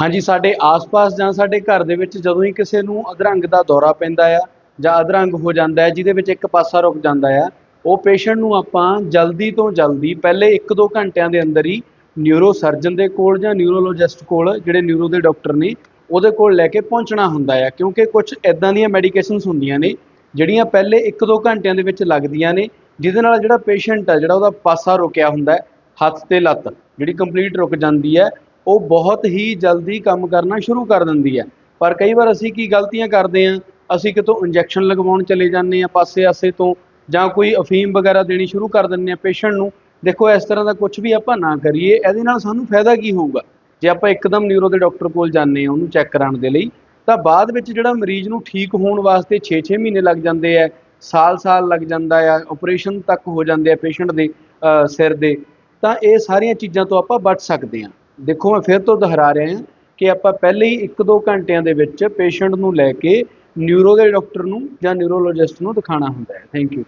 ਹਾਂਜੀ, ਸਾਡੇ ਆਸ-ਪਾਸ ਜਾਂ ਸਾਡੇ ਘਰ ਦੇ ਵਿੱਚ ਜਦੋਂ ਹੀ ਕਿਸੇ ਨੂੰ ਅਧਰੰਗ ਦਾ ਦੌਰਾ ਪੈਂਦਾ ਆ ਜਾਂ ਅਧਰੰਗ ਹੋ ਜਾਂਦਾ ਹੈ ਜਿਹਦੇ ਵਿੱਚ ਇੱਕ ਪਾਸਾ ਰੁਕ ਜਾਂਦਾ ਆ, ਉਹ ਪੇਸ਼ੈਂਟ ਨੂੰ ਆਪਾਂ ਜਲਦੀ ਤੋਂ ਜਲਦੀ ਪਹਿਲੇ 1-2 ਘੰਟਿਆਂ ਦੇ ਅੰਦਰ ਹੀ ਨਿਊਰੋ ਸਰਜਨ ਦੇ ਕੋਲ ਜਾਂ ਨਿਊਰੋਲੋਜਿਸਟ ਕੋਲ, ਜਿਹੜੇ ਨਿਊਰੋ ਦੇ ਡਾਕਟਰ ਨੇ, ਉਹਦੇ ਕੋਲ ਲੈ ਕੇ ਪਹੁੰਚਣਾ ਹੁੰਦਾ ਆ। ਕਿਉਂਕਿ ਕੁਝ ਇਦਾਂ ਦੀਆਂ ਮੈਡੀਕੇਸ਼ਨਸ ਹੁੰਦੀਆਂ ਨੇ, ਜਿਹੜੀਆਂ ਪਹਿਲੇ 1-2 ਘੰਟਿਆਂ ਦੇ ਵਿੱਚ ਲੱਗਦੀਆਂ ਨੇ, ਜਿਹਦੇ ਨਾਲ ਜਿਹੜਾ ਪੇਸ਼ੈਂਟ ਆ, ਜਿਹੜਾ ਉਹਦਾ ਪਾਸਾ ਰੁਕਿਆ ਹੁੰਦਾ ਹੈ ਹੱਥ ਤੇ ਲੱਤ, ਜਿਹੜੀ ਕੰਪਲੀਟ ਰੁਕ ਜਾਂਦੀ ਹੈ ਉਹ ਬਹੁਤ ਹੀ ਜਲਦੀ ਕੰਮ ਕਰਨਾ ਸ਼ੁਰੂ ਕਰ ਦਿੰਦੀ ਹੈ। ਪਰ ਕਈ ਵਾਰ ਅਸੀਂ ਕੀ ਗਲਤੀਆਂ ਕਰਦੇ ਹਾਂ, ਅਸੀਂ ਕਿਤੋਂ ਇੰਜੈਕਸ਼ਨ ਲਗਵਾਉਣ ਚਲੇ ਜਾਂਦੇ ਹਾਂ ਪਾਸੇ-ਆਸੇ ਤੋਂ ਜਾਂ ਕੋਈ ਅਫੀਮ ਵਗੈਰਾ ਦੇਣੀ ਸ਼ੁਰੂ ਕਰ ਦਿੰਦੇ ਹਾਂ ਪੇਸ਼ੈਂਟ ਨੂੰ, ਦੇਖੋ ਇਸ ਤਰ੍ਹਾਂ ਦਾ ਕੁਝ ਵੀ ਆਪਾਂ ਨਾ ਕਰੀਏ, ਇਹਦੇ ਨਾਲ ਸਾਨੂੰ ਫਾਇਦਾ ਕੀ ਹੋਊਗਾ? ਜੇ ਆਪਾਂ ਇੱਕਦਮ ਨਿਊਰੋ ਦੇ ਡਾਕਟਰ ਕੋਲ ਜਾਂਦੇ ਹਾਂ, ਉਹਨੂੰ ਚੈੱਕ ਕਰਾਉਣ ਦੇ ਲਈ, ਤਾਂ ਬਾਅਦ ਵਿੱਚ ਜਿਹੜਾ ਮਰੀਜ਼ ਨੂੰ ਠੀਕ ਹੋਣ ਵਾਸਤੇ 6-6 ਮਹੀਨੇ ਲੱਗ ਜਾਂਦੇ ਆ, ਸਾਲ-ਸਾਲ ਲੱਗ ਜਾਂਦਾ ਆ ਆਪਰੇਸ਼ਨ ਤੱਕ ਹੋ ਜਾਂਦੇ ਆ ਪੇਸ਼ੈਂਟ ਦੇ ਸਿਰ ਦੇ, ਤਾਂ ਇਹ ਸਾਰੀਆਂ ਚੀਜ਼ਾਂ ਤੋਂ ਆਪਾਂ ਬਚ ਸਕਦੇ ਹਾਂ। ਦੇਖੋ, ਮੈਂ ਫਿਰ ਤੋਂ ਦੁਹਰਾ ਰਿਹਾ ਹਾਂ ਕਿ ਆਪਾਂ ਪਹਿਲੇ ਹੀ 1-2 ਘੰਟਿਆਂ ਦੇ ਵਿੱਚ ਪੇਸ਼ੈਂਟ ਨੂੰ ਲੈ ਕੇ ਨਿਊਰੋ ਦੇ ਡਾਕਟਰ ਨੂੰ ਜਾਂ ਨਿਊਰੋਲੋਜਿਸਟ ਨੂੰ ਦਿਖਾਉਣਾ ਹੁੰਦਾ ਹੈ। Thank you